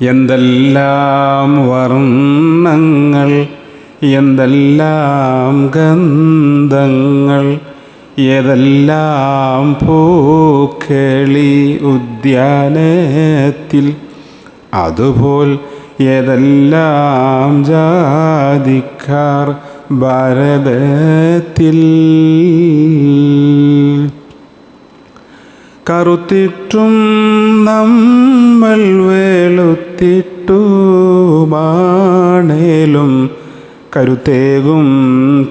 എന്തെല്ലാം വർണങ്ങൾ എന്തെല്ലാം ഗന്ധങ്ങൾ ഏതെല്ലാം പൂക്കളി ഉദ്യാനത്തിൽ അതുപോൽ ഏതെല്ലാം ജാതിക്കാർ ഭാരതത്തിൽ. കറുത്തിട്ടും നമ്മൾ വെളുത്തിട്ടുമാണേലും കരുത്തേകും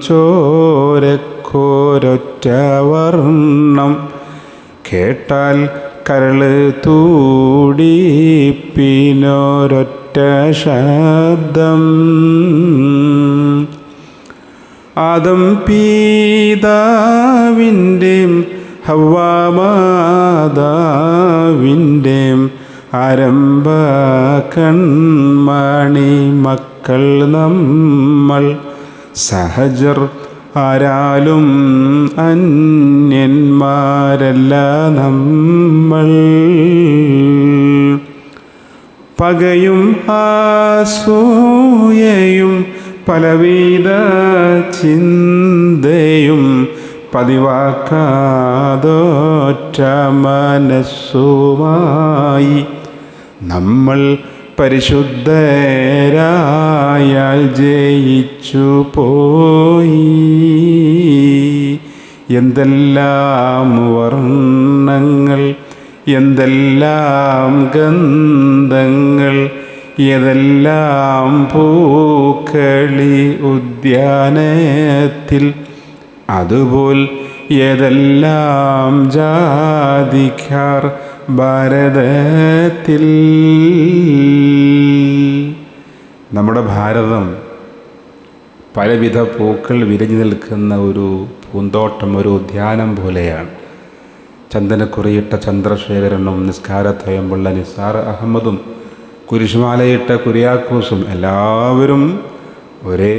ചോരക്കോരൊറ്റ വർണം കേട്ടാൽ കരൾ തൂടിപ്പിനൊരൊറ്റ ശബ്ദം. ആദം പീതാവിന്റെയും ഹവാമാതാവിന്റെയും ആരംഭ കൺമണി മക്കൾ നമ്മൾ സഹജർ ആരാലും അന്യന്മാരല്ല നമ്മൾ. പകയും ആസൂയയും പലവിധ ചിന്തയും പതിവാക്കാതൊറ്റ മനസ്സുമായി നമ്മൾ പരിശുദ്ധരായാൽ ജയിച്ചു പോയി. എന്തെല്ലാം വർണങ്ങൾ എന്തെല്ലാം ഗന്ധങ്ങൾ ഏതെല്ലാം പൂക്കളി ഉദ്യാനത്തിൽ അതുപോൽ ഏതെല്ലാം ജാതിക്കാർ ഭാരതത്തിൽ? നമ്മുടെ ഭാരതം പലവിധ പൂക്കൾ വിരിഞ്ഞു നിൽക്കുന്ന ഒരു പൂന്തോട്ടം ഒരു ഉദ്യാനം പോലെയാണ്. ചന്ദനക്കുറിയിട്ട ചന്ദ്രശേഖരനും നിസ്കാരത്തയമ്പുള്ള നിസാർ അഹമ്മദും കുരിശുമാലയിട്ട കുര്യാക്കോസും എല്ലാവരും ഒരേ